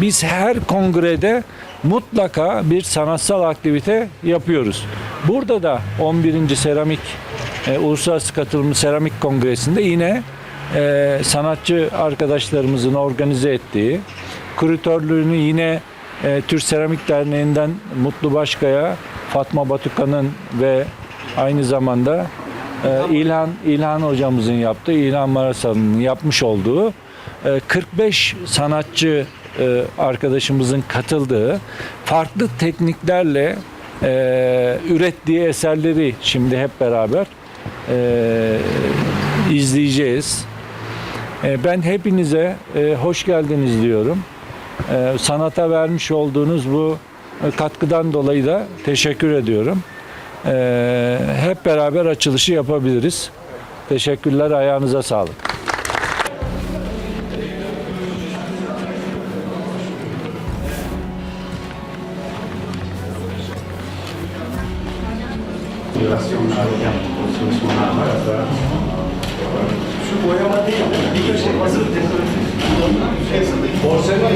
Biz her kongrede mutlaka bir sanatsal aktivite yapıyoruz. Burada da 11. Seramik e, Uluslararası Katılımlı Seramik Kongresi'nde yine e, sanatçı arkadaşlarımızın organize ettiği, kuratörlüğünü yine e, Türk Seramik Derneği'nden Mutlu Başkaya, Fatma Batukan'ın ve aynı zamanda e, İlhan İlhan hocamızın yaptığı, İlhan Marasan'ın yapmış olduğu e, 45 sanatçı arkadaşımızın katıldığı farklı tekniklerle e, ürettiği eserleri şimdi hep beraber e, izleyeceğiz. E, ben hepinize e, hoş geldiniz diyorum. E, sanata vermiş olduğunuz bu e, katkıdan dolayı da teşekkür ediyorum. E, hep beraber açılışı yapabiliriz. Teşekkürler, ayağınıza sağlık. Simülasyonlar yaptık, o çalışmalar var. Şu boyama değil, bir köşe hazır dekoratif. Porselen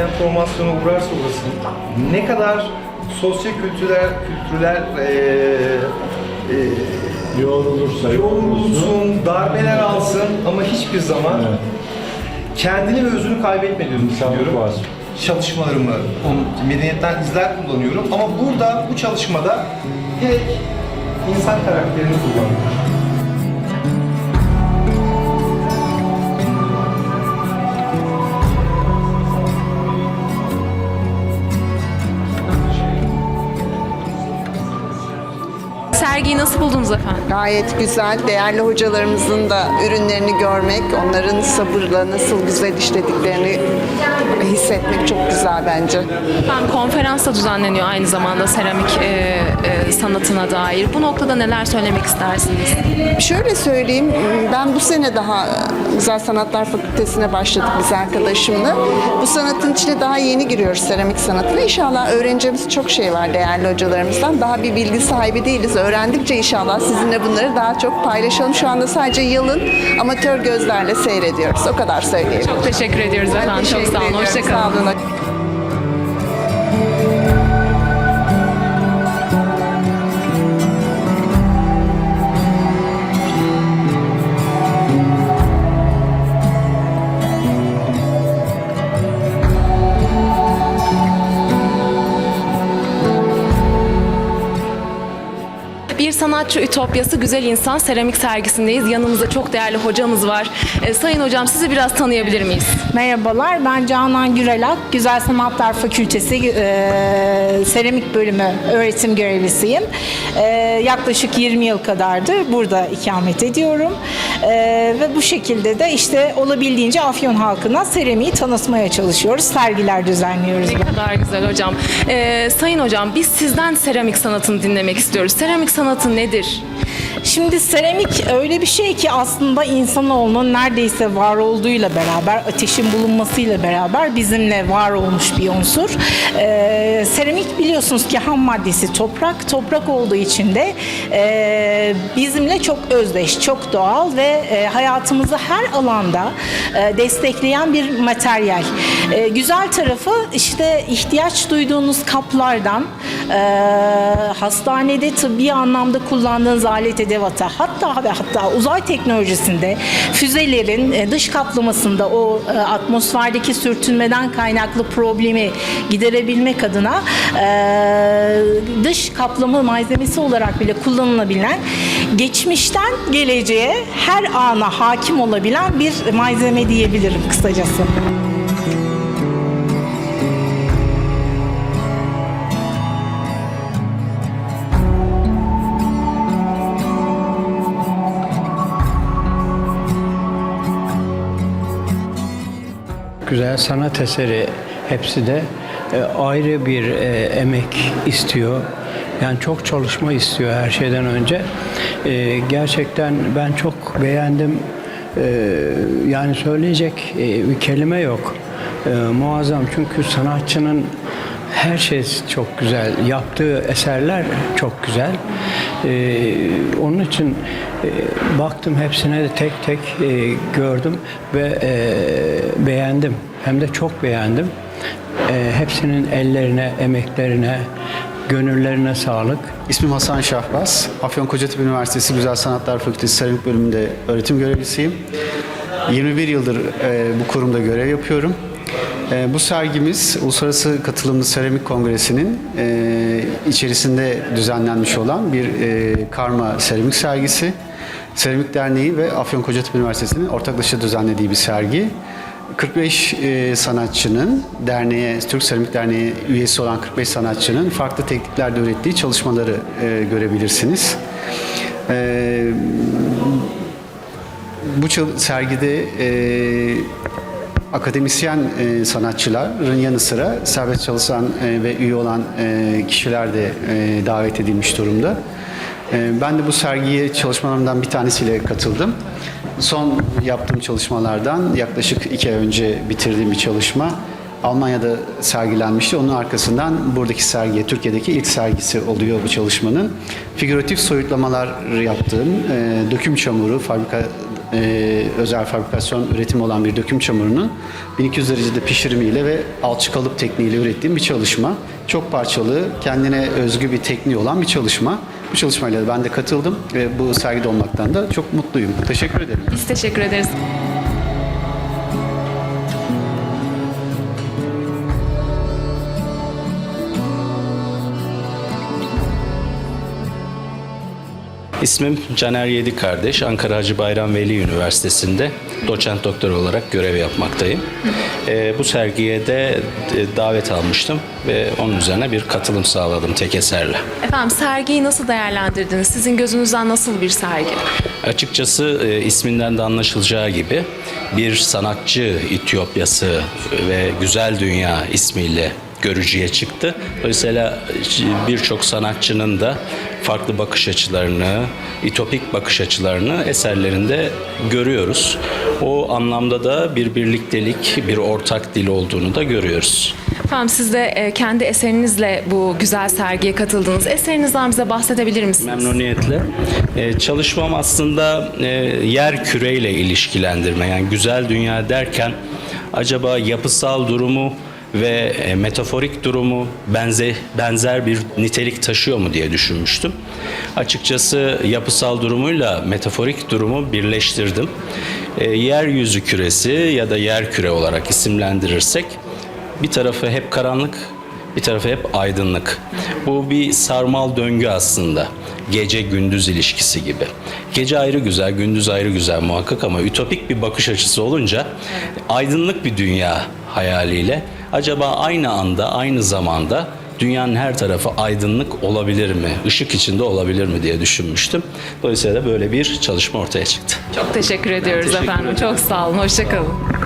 dezenformasyona uğrarsa uğrasın ne kadar sosyo kültürel kültürel e, e, Yoğrulursa yoğrulsun, darbeler alsın ama hiçbir zaman kendini ve özünü kaybetmediğini düşünüyorum. var. Çalışmalarımı onun medeniyetten izler kullanıyorum ama burada bu çalışmada direkt insan karakterini kullanıyorum. Sergiyi nasıl buldunuz efendim? Gayet güzel. Değerli hocalarımızın da ürünlerini görmek, onların sabırla nasıl güzel işlediklerini hissetmek çok güzel bence. Efendim konferans da düzenleniyor aynı zamanda seramik e, e, sanatına dair. Bu noktada neler söylemek istersiniz? Şöyle söyleyeyim, ben bu sene daha Güzel Sanatlar Fakültesine başladık biz arkadaşımla. Bu sanatın içine daha yeni giriyoruz seramik sanatına. İnşallah öğreneceğimiz çok şey var değerli hocalarımızdan. Daha bir bilgi sahibi değiliz. Öğrendikçe inşallah sizinle bunları daha çok paylaşalım. Şu anda sadece yalın amatör gözlerle seyrediyoruz. O kadar söyleyebilirim. Çok teşekkür ediyoruz efendim. Çok sağ olun. ediyorum. Hoşçakalın. Sağ olun. Sanatçı ütopyası güzel insan seramik sergisindeyiz. Yanımızda çok değerli hocamız var. E, sayın hocam sizi biraz tanıyabilir miyiz? Merhabalar, ben Canan Gürelak, Güzel Sanatlar Fakültesi e, Seramik Bölümü öğretim görevlisiyim. E, yaklaşık 20 yıl kadardır burada ikamet ediyorum. E, ve bu şekilde de işte olabildiğince Afyon halkına seramiği tanıtmaya çalışıyoruz, sergiler düzenliyoruz. Ne kadar güzel hocam. E, sayın hocam biz sizden seramik sanatını dinlemek istiyoruz. Seramik sanatı nedir? nedir? Şimdi seramik öyle bir şey ki aslında insanoğlunun neredeyse var olduğuyla beraber, ateşin bulunmasıyla beraber bizimle var olmuş bir unsur. Ee, seramik biliyorsunuz ki ham maddesi toprak. Toprak olduğu için de e, bizimle çok özdeş, çok doğal ve e, hayatımızı her alanda e, destekleyen bir materyal. E, güzel tarafı işte ihtiyaç duyduğunuz kaplardan e, hastanede tıbbi anlamda kullandığınız alet edevata hatta ve hatta uzay teknolojisinde füzelerin e, dış kaplamasında o e, atmosferdeki sürtünmeden kaynaklı problemi giderebilmek adına e, dış kaplama malzemesi olarak bile kullanılabilen geçmişten geleceğe her ana hakim olabilen bir malzeme diyebilirim kısacası. Güzel sanat eseri hepsi de e, ayrı bir e, emek istiyor. Yani çok çalışma istiyor her şeyden önce. E, gerçekten ben çok beğendim. e, yani söyleyecek e, bir kelime yok. E, muazzam çünkü sanatçının her şey çok güzel. Yaptığı eserler çok güzel. E, onun için e, baktım hepsine de tek tek e, gördüm ve e, beğendim. Hem de çok beğendim. E, hepsinin ellerine, emeklerine, gönüllerine sağlık. İsmim Hasan Şahbaz. Afyon Kocatepe Üniversitesi Güzel Sanatlar Fakültesi Seramik Bölümünde öğretim görevlisiyim. 21 yıldır e, bu kurumda görev yapıyorum. E, bu sergimiz Uluslararası Katılımlı Seramik Kongresi'nin e, içerisinde düzenlenmiş olan bir e, karma seramik sergisi. Seramik Derneği ve Afyon Kocatepe Üniversitesi'nin ortaklaşa düzenlediği bir sergi. 45 e, sanatçının derneğe, Türk Seramik Derneği üyesi olan 45 sanatçının farklı tekniklerde ürettiği çalışmaları görebilirsiniz. Bu sergide akademisyen e, sanatçıların yanı sıra serbest çalışan e, ve üye olan e, kişiler de e, davet edilmiş durumda. E, ben de bu sergiye çalışmalarımdan bir tanesiyle katıldım. Son yaptığım çalışmalardan yaklaşık iki ay önce bitirdiğim bir çalışma Almanya'da sergilenmişti. Onun arkasından buradaki sergiye, Türkiye'deki ilk sergisi oluyor bu çalışmanın. Figüratif soyutlamalar yaptığım e, döküm çamuru, fabrika e, özel fabrikasyon üretimi olan bir döküm çamurunun 1200 derecede pişirimiyle ve alçı kalıp tekniğiyle ürettiğim bir çalışma. Çok parçalı, kendine özgü bir tekniği olan bir çalışma. Bu çalışmayla ben de katıldım ve bu sergide olmaktan da çok mutluyum. Teşekkür ederim. Biz teşekkür ederiz. İsmim Caner Yedi Kardeş. Ankara Hacı Bayram Veli Üniversitesi'nde doçent doktor olarak görev yapmaktayım. Ee, bu sergiye de e, davet almıştım ve onun üzerine bir katılım sağladım tek eserle. Efendim sergiyi nasıl değerlendirdiniz? Sizin gözünüzden nasıl bir sergi? Açıkçası e, isminden de anlaşılacağı gibi bir sanatçı İtiyopyası ve Güzel Dünya ismiyle görücüye çıktı. Dolayısıyla e, birçok sanatçının da farklı bakış açılarını, itopik bakış açılarını eserlerinde görüyoruz. O anlamda da bir birliktelik, bir ortak dil olduğunu da görüyoruz. Efendim siz de e, kendi eserinizle bu güzel sergiye katıldınız. Eserinizden bize bahsedebilir misiniz? Memnuniyetle. Ee, çalışmam aslında e, yer küreyle ilişkilendirme. Yani güzel dünya derken acaba yapısal durumu ve e, metaforik durumu benze, benzer bir nitelik taşıyor mu diye düşünmüştüm. Açıkçası yapısal durumuyla metaforik durumu birleştirdim. E, yeryüzü küresi ya da yer küre olarak isimlendirirsek bir tarafı hep karanlık, bir tarafı hep aydınlık. Bu bir sarmal döngü aslında. Gece gündüz ilişkisi gibi. Gece ayrı güzel, gündüz ayrı güzel muhakkak ama ütopik bir bakış açısı olunca aydınlık bir dünya hayaliyle acaba aynı anda, aynı zamanda dünyanın her tarafı aydınlık olabilir mi? Işık içinde olabilir mi diye düşünmüştüm. Dolayısıyla böyle bir çalışma ortaya çıktı. Çok teşekkür ediyoruz teşekkür efendim. ederim. Çok sağ olun. Hoşçakalın.